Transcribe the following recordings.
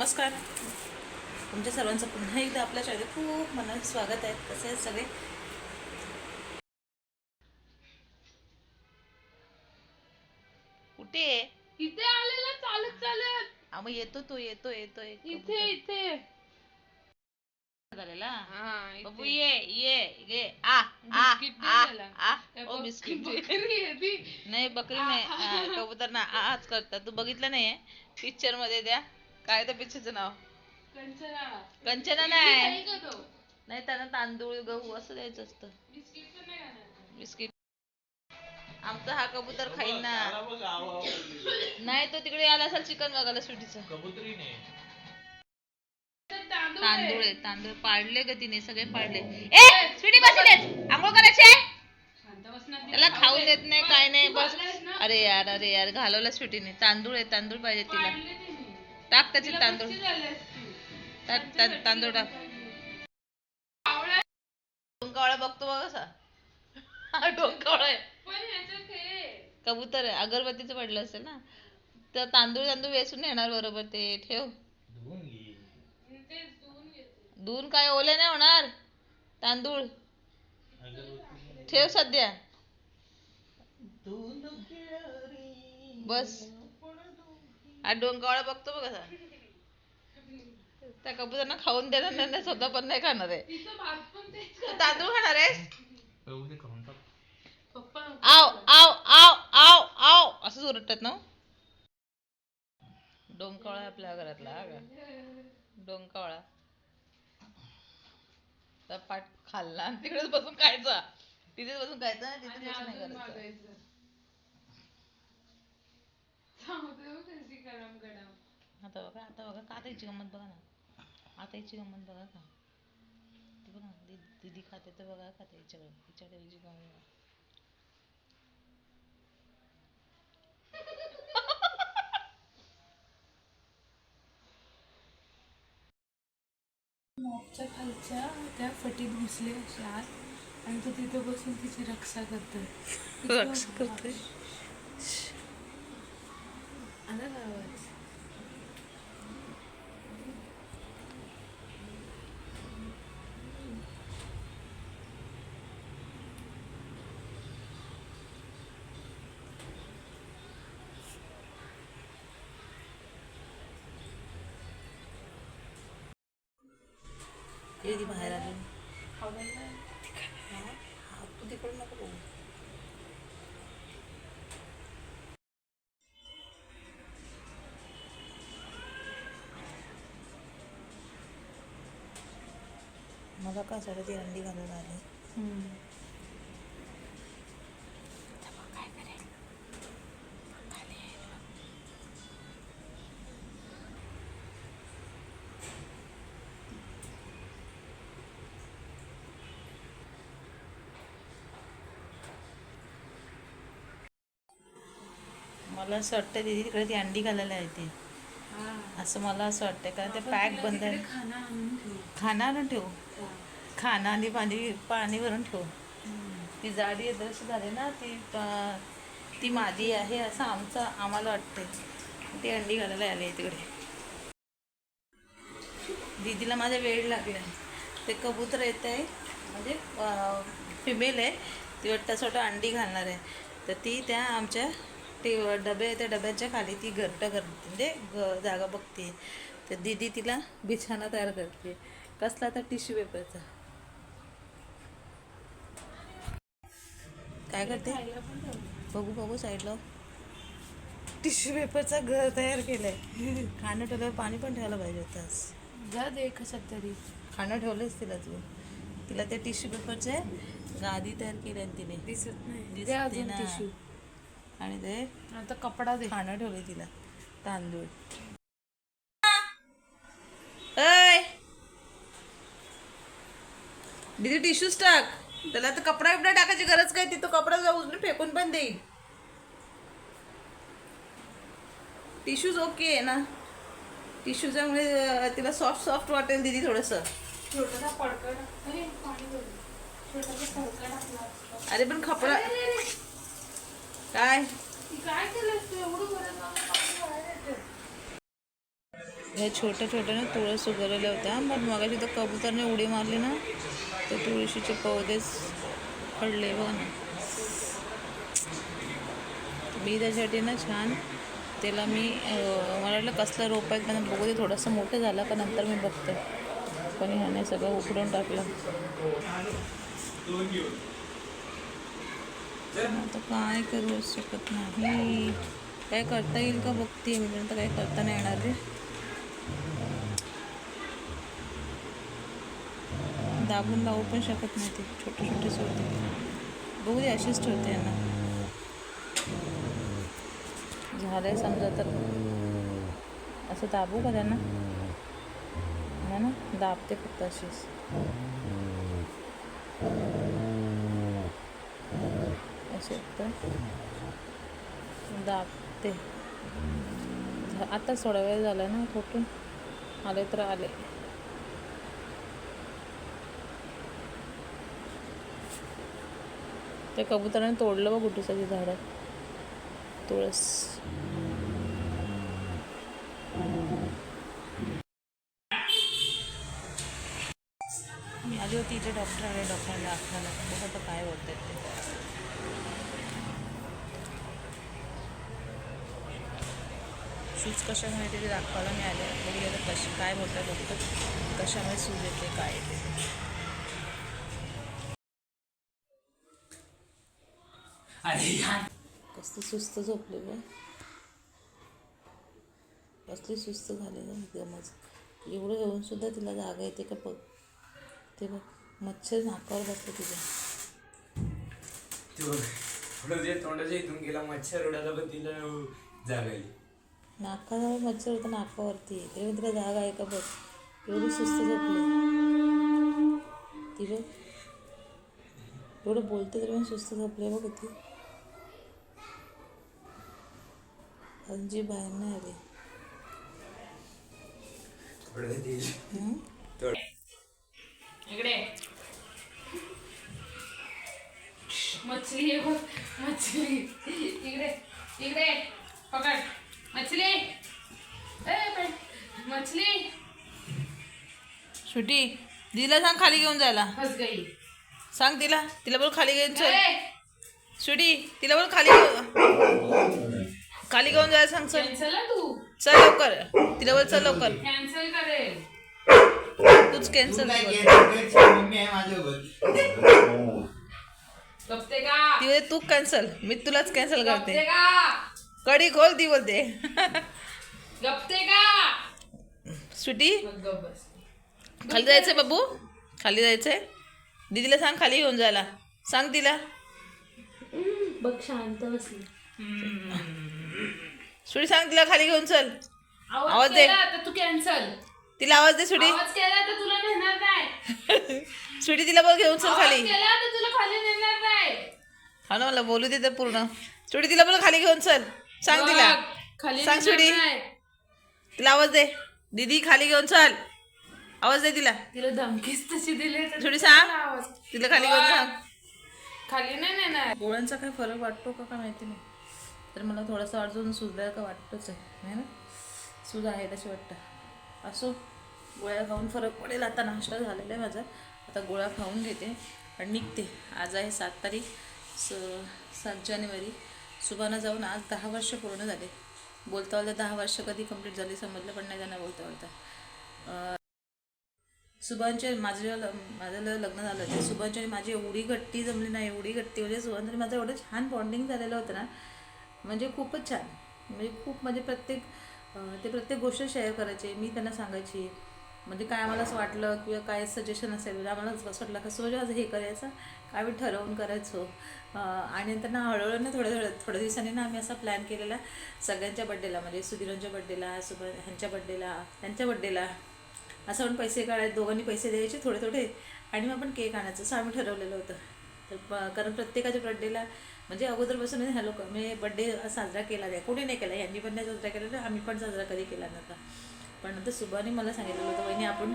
नमस्कार. तुमच्या सर्वांचं पुन्हा एकदा आपल्या शाळेत खूप मनात स्वागत आहे. कसे आहेत सगळे? कुठे? इथे आलेला चालत चालत. आ, मग येतो तो येतो येतोय इथे इथे. झालेला? हा, इथे. बाबू ये ये ये. आ आ बिस्किट आ त्याला. आ. ओ बिस्किट बकरी आहे ती. नाही बकरी नाही. आ, कबूतर ना आ, आज करतात. तू बघितलं नाहीये? पिक्चरमध्ये द्या. काय त्या पिक्चरचं नाव? कंचना. कंचना नाही? नाही त्यांना तांदूळ गहू असं द्यायचं असतं. बिस्किट. आमचा हा कबूतर खाईन ना. नाही तो तिकडे आला असेल चिकन बघायला सुटीचं तांदूळ तांदूळ आहे. तांदूळ पाडले ग तिने सगळे पाडले. ए स्वीटी बसलेत आंघोळ करायचे. त्याला खाऊ देत नाही काय नाही बस? अरे यार अरे यार घालवलं स्वीटीने. तांदूळ आहे तांदूळ पाहिजे तिला. टाक त्याचे तांदूळ. तांदूळ टाक. डोंकावळा बघतो बघ कसा हा डोंकावळा कबूतर आहे. अगरबत्तीचं पडलं असेल ना तर तांदूळ तांदूळ वेचून येणार बरोबर ते. ठेव. धुवून काय ओले नाही होणार? तांदूळ. ठेव सध्या. बस. हा डोंकावळा बघतो बघ कसा त्या कबूतरांना खाऊन देणार नाही ना, स्वतः पण नाही खाणार आहे. तिचं भात पण तेच तू तांदूळ खाणार आहेस? पप्पा. आव आव आव आव आव. असंच ओरडतात ना डोंकावळा आहे आपल्या घरातला हा का? डोंकावळा तर पाठ खाल्ला आणि तिकडेच बसून खायचा. तिथेच बसून खायचं बसून नाही करायचं. गरम गरम. आता बघा आता बघा का आता हिची गंमत बघा ना. आता हिची गंमत बघा का. ती बघा दि- दीदी खाते तर बघा खाते हिच्याकडे हिच्याकडे हिची गंमत बघा. मॉपच्या खालच्या त्या फटीत घुसले अशा आत आणि तो तिथे बसून तिची रक्षा करतोय. रक्षा करतोय. आला का आवाज ये ती बाहेर आली आवडला हा, तू तिकडून मला का सगळं ती अंडी घालून आली. मला असं वाटतं दीदी तिकडे ती अंडी घालायला येते. असं मला असं वाटतं कारण ते पॅक बंद आहे. खाना आणून ठेवू? खाना आणि पाणी पाणी भरून ठेवू. ती जाडी जशी झाली ना ती ती मादी आहे असं आमचं आम्हाला वाटते ती अंडी घालायला आली आहे तिकडे. दीदीला माझा वेळ लागला ते कबूतर येत आहे म्हणजे फिमेल आहे. ती वाटतं वाटतं अंडी घालणार आहे. तर ती त्या आमच्या ते डबे त्या डब्याच्या खाली ती घरटं करते म्हणजे ग जागा बघते. तर दीदी तिला बिछाना तयार करते. कसला तर टिश्यू पेपरचा. काय करते? बघू बघू साईडला टिश्यू पेपरचा घर तयार केलंय. खाणं ठेवल्यावर पाणी पण ठेवायला पाहिजे होतं आज. जा दे कशात तरी. खाणं ठेवलंच तिला तू. तिला त्या टिश्यू पेपरचे गादी तयार केली आहे तिने. दिसत नाही. टिश्यू आणि ते आता कपडा दे. खाणं ठेवले तिला. तांदूळ. दीदी टिश्यूच टाक त्याला आता कपडा बिपडा टाकायची गरज काय? ती तो कपडा जाऊ फेकून पण देईल. टिश्यूज ओके आहे ना? टिश्यूच्यामुळे तिला सॉफ्ट सॉफ्ट वाटेल दीदी थोडंसं. अरे, पाणी भरलं. छोटासा फडका टाकला असता. अरे पण कपडा अरे, अरे, अरे. काय ती काय केलंस हे छोट्या छोट्या ना तुळस उगवलेल्या होत्या मग मगाशी तर कबूतरने उडी मारली ना तर तुळशीचे पौधेच पडले बघ ना. मी त्याच्यासाठी ना छान त्याला मी मला वाटलं कसलं रोप आहे पण बघू दे थोडंसं मोठं झालं का नंतर मी बघते. पण ह्याने सगळं उकडून टाकलं. आता काय करू शकत नाही. काय करता येईल का बघते मी काय करता नाही येणार रे. दाबून लावू पण शकत नाही ते छोटे छोटेच होते. बघू दे अशीच ठेवते यांना. झालंय समजा तर. असं दाबू का त्यांना? हा ना दाबते फक्त अशीच. असे तर दाबते. झा- थोडा वेळ झाला ना फोटून आले तर आले. ते कबुतराने तोडलं बघ गुटूसाची झाडं. तुळस. आली होती इथे डॉक्टर आले डॉक्टरला दाखवायला बघ आता काय बोलतात ते. सूज कशामुळे येते ते दाखवायला मी आले बघूया आता कशी काय बोलतात डॉक्टर? कशामुळे सूज येते काय येते? अरे कसली सुस्त झोपले बघ कसली सुस्त झाली ना एकदमच. एवढं येऊन सुद्धा तिला जागा येते का बघ. ते बघ मच्छर नाकावर बसते तुझ्या तो थोडं जे तोंडाच्या इथून गेला मच्छर उडाला पण तिला जागायली नाकाजवळ मच्छर होतं नाकावरती तरी तिला जागा आहे का बघ? एवढी सुस्त झोपली. ती बघ. एवढं बोलते तरी पण सुस्त झोपले बघ ती. अजून जी बाहेर नाही आली इकडे. मछली आहे मछली. इकडे. इकडे. पकड. मछली। ए पण मछली। सुटी दिला सांग खाली घेऊन जायला. फस गई. सांग तिला तिला बोल खाली घेऊन चल. सुटी तिला बोल खाली खाली घेऊन जायला सांग चल. तू. चल लवकर. तिला बोल चल लवकर. कॅन्सल करेल तूच कॅन्सल ती तू कॅन्सल मी तुलाच कॅन्सल करते. का? कडी खोल ती बोलते. गप्ते का? सुटी मग गप बस खाली जायचंय बाबू? खाली जायचंय? दीदीला सांग खाली घेऊन जायला. सांग तिला. बघ शांत बसली. सुटी सांग तिला खाली घेऊन चल. आवाज दे. तू कॅन्सल. तिला आवाज दे सुटी आवाज केला तर तुला बोल घेऊन चल आवाज खाली केला तर तुला खाली नेणार नाही. हा ना मला बोलू दे तर पूर्ण. सुटी तिला बोल खाली घेऊन चल. सांग तिला. खाली सांग. नाही. तिला आवाज दे. दीदी खाली घेऊन चल. आवाज दे तिला. तिला धमकीच तशी दिली तर सुटी सांग. आवाज. तिला खाली घेऊन सांग. खाली नाही नेणार. गोळ्यांचा काय फरक वाटतो का काय माहिती नाही. तर मला थोडंसं अजून सुजलं का वाटतोच आहे है ना? सूज आहे तशी वाटतं. असो गोळ्या खाऊन फरक पडेल. आता नाश्ता झालेला आहे माझा. आता गोळ्या खाऊन घेते आणि निघते. आज आहे सात तारीख स सात जानेवारी. सुभाना जाऊन आज दहा वर्ष पूर्ण झाले. बोलता बोलता दहा वर्ष कधी कंप्लीट झाली समजलं पण नाही त्यांना बोलता बोलता. सुभानचे माझं ल- माझं लग्न झालं ते सुभानची माझी एवढी गट्टी जमली नाही एवढी गट्टी म्हणजे सुभान माझं एवढं छान बॉन्डिंग झालेलं होतं ना म्हणजे खूपच छान. म्हणजे खूप म्हणजे प्रत्येक ते प्रत्येक गोष्ट शेअर करायचे मी त्यांना सांगायची. म्हणजे काय आम्हाला असं वाटलं किंवा काय सजेशन असेल म्हणजे आम्हाला असं वाटलं का सोज आज हे करायचं काय आम्ही ठरवून करायचो. आणि नंतर ना हळूहळू ना थोड्या थोड्या थोड्या दिवसांनी ना आम्ही असा प्लॅन केलेला सगळ्यांच्या बड्डेला म्हणजे सुधीरांच्या बड्डेला सुभ ह्यांच्या बड्डेला त्यांच्या बड्डेला असं आपण पैसे काढायचे दोघांनी पैसे द्यायचे थोडे थोडे आणि मग आपण केक आणायचं असं आम्ही ठरवलेलं होतं. तर प- कारण प्रत्येकाच्या बड्डेला म्हणजे अगोदरपासून ह्या लोक मी बड्डे साजरा केला नाही कोणी नाही केला यांनी पण नाही साजरा केला आम्ही पण साजरा कधी केला नव्हता. पण नंतर सुभाने मला सांगितलं होतं वहिनी आपण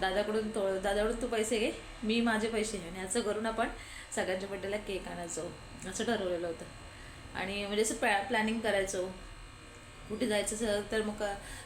दादाकडून तो दादाकडून तू पैसे घे मी माझे पैसे घे आणि असं करून आपण सगळ्यांच्या बड्डेला केक आणायचो असं ठरवलेलं होतं. आणि म्हणजे असं प्लॅ प्लॅनिंग करायचो. कुठे जायचं तर मग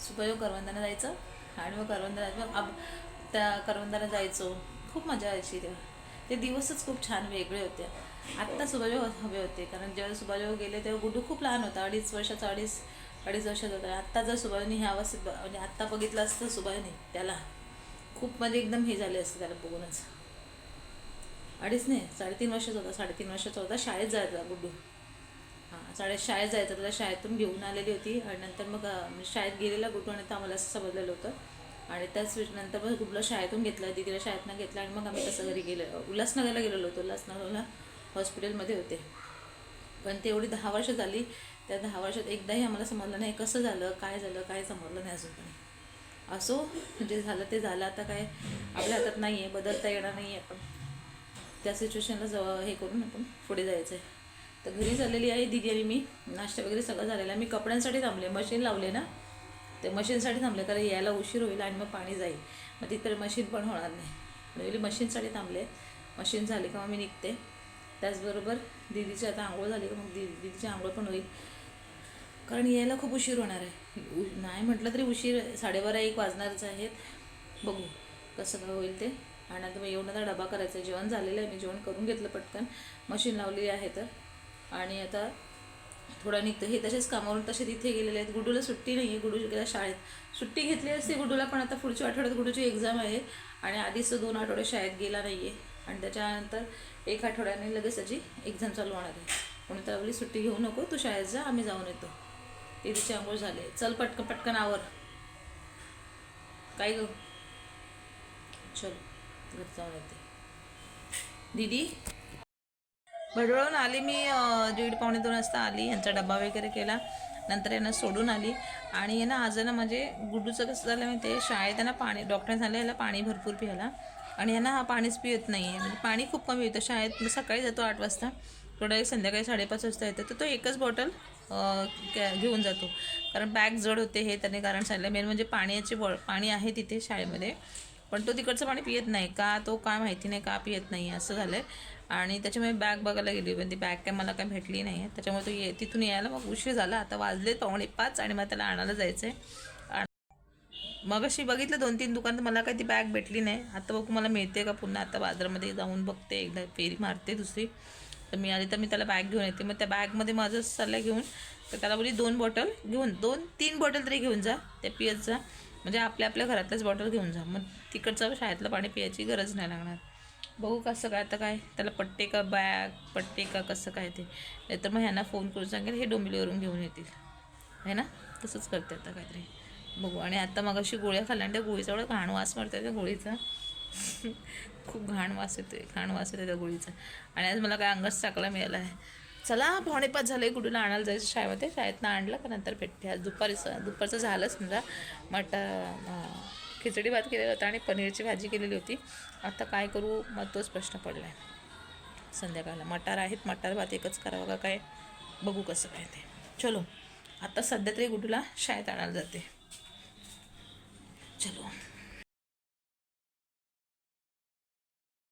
सुपयो करवंदाना जायचं आणि मग करवंदाला मग अब त्या करवंदाला जायचो. खूप मजा यायची तेव्हा. ते दिवसच खूप छान वेगळे होते. आत्ता सुभाजो हवे होते कारण जेव्हा सुभाजो गेले तेव्हा गुड्डू खूप लहान होता अडीच वर्षाचा अडीच अडीच वर्षाचा होता. आत्ता जर सुभाईने ह्या अवस्थेत म्हणजे आत्ता बघितलं असतं सुभाईने त्याला खूप म्हणजे एकदम हे झाले असते त्याला बघूनच. अडीच नाही साडेतीन वर्षाचा होता साडेतीन वर्षाचा होता शाळेत जायचा गुड्डू. हां साडे शाळेत जायचं त्याला शाळेतून घेऊन आलेली होती आणि नंतर मग म्हणजे शाळेत गेलेला गुड्डू आणि तर आम्हाला असं समजलेलं होतं. आणि त्याच नंतर मग गुड्डूला शाळेतून घेतलं दिदीला शाळेतनं घेतलं आणि मग आम्ही तसं घरी गेलो. उल्हासनगरला गेलेलो होतो उल्हासनगरला हॉस्पिटलमध्ये होते. पण तेवढी दहा वर्ष झाली त्या दहा वर्षात एकदाही आम्हाला समजलं नाही कसं झालं काय झालं काय समजलं नाही अजून पण असो जे झालं ते झालं आता काय आपल्या हातात नाही आहे बदलता येणार नाही आहे आपण त्या सिच्युएशनला जवळ हे करून आपण पुढे जायचं आहे तर घरी चाललेली आहे दिदी आणि मी नाश्ता वगैरे सगळं झालेला आहे. मी कपड्यांसाठी थांबले मशीन लावले ना ते मशीनसाठी थांबले कारण यायला उशीर होईल आणि मग पाणी जाईल. मग तिथे मशीन पण होणार नाही. म्हणजे मशीनसाठी थांबले. मशीन झाली का मग मी निघते. त्याचबरोबर दिदीची आता आंघोळ झाली का मग दि दिदीची आंघोळ पण होईल. कारण यायला खूप उशीर होणार आहे. उ- नाही म्हटलं तरी उशीर साडेबारा एक वाजणारच आहेत. बघू कसं काय होईल ते. आणि आता मग येऊन आता डबा करायचा आहे. जेवण झालेलं आहे. मी जेवण करून घेतलं पटकन. मशीन लावलेली आहे तर. आणि आता थोडा निघतं हे तसेच कामावरून तसे तिथे गेलेले आहेत. गुडूला सुट्टी नाही आहे गुडू गेला शाळेत. सुट्टी घेतली असते गुडूला पण आता पुढच्या आठवड्यात गुडूची एक्झाम आहे. आणि आधीच तो दोन आठवडे शाळेत गेला नाही आहे आणि त्याच्यानंतर एक आठवड्याने लगेच त्याची एक्झाम चालू होणार आहे. म्हणून त्यावेळी सुट्टी घेऊ नको. तू शाळेत जा. आम्ही जाऊन येतो. तिची आंघोळ झाले. चल पटकन पटकन आवर. काय ग? चल घरी जाऊन येते. दीदी? भडवळून आली मी दीड पावणे दोन वाजता आली यांचा डबा वगैरे केला. नंतर यांना सोडून आली. आणि यांना ना आज आहे ना म्हणजे गुड्डूचं कसं झालं माहिती आहे शाळेत त्यांना पाणी डॉक्टरने सांगितलं याला पाणी भरपूर प्यायला. आणि यांना हा पाणीच पियत नाही आहे म्हणजे पाणी खूप कमी येतं. शाळेत मी सकाळी जातो आठ वाजता. थोडा एक संध्याकाळी साडेपाच वाजता येतं. तर तो एकच बॉटल घेऊन जातो. कारण बॅग जड होते हे त्याने कारण सांगितलं मेन म्हणजे पाण्याची बळ पाणी आहे तिथे शाळेमध्ये. पण तो तिकडचं पाणी पियत नाही. का तो काय माहिती नाही का पियत नाही असं झालं आहे आणि त्याच्यामुळे बॅग बघायला गेली पण ती बॅग काय मला काय भेटली नाही. आहे त्याच्यामुळे तो ये तिथून यायला मग उशीर झाला. आता वाजले पावणे पाच आणि मग त्याला आणायला जायचं आहे मग अशी बघितलं दोन तीन दुकान तर मला काय ती बॅग भेटली नाही. आता बघू मला मिळते का पुन्हा? आता बाजारामध्ये जाऊन बघते. एकदा फेरी मारते दुसरी. तर मी आली तर मी त्याला बॅग घेऊन येते. मग त्या बॅगमध्ये माझं सल्ला घेऊन तर त्याला बोली दोन बॉटल घेऊन दोन तीन बॉटल तरी घेऊन जा त्या पियत जा. म्हणजे आपल्या आपल्या घरातल्याच बॉटल घेऊन जा. मग तिकडचं शाळेतलं पाणी पियाची गरज नाही लागणार. बघू कसं काय आता काय? त्याला पट्टे का बॅग पट्टे का कसं काय ते? नाहीतर मग ह्यांना फोन करून सांगेल हे डोंबिलीवरून घेऊन येतील. आहे ना? तसंच करते आता काहीतरी. बघू आणि आता मग अशी गोळ्या खाल्ल्या त्या गोळीचा एवढा घाण वास मारतात त्या गोळीचा. खूप घाण वास येतोय घाण वास येतोय त्या गोळीचा. आणि आज मला काय अंगच चाकला मिळाला आहे. चला पावणे झालं आहे कुठून आणायला जायचं शाळेमध्ये. शाळेतनं आणलं का नंतर भेटते. आज दुपारीचं दुपारचं झालं समजा. मट खिचडी भात केलेला होता आणि पनीरची भाजी केलेली होती. आता काय करू? मग तोच प्रश्न पडला आहे संध्याकाळला. मटार आहेत मटार भात एकच करावं का काय? बघू कसं काय ते. चलो आता सध्या तरी गुडूला शाळेत आणायला जाते. चलो.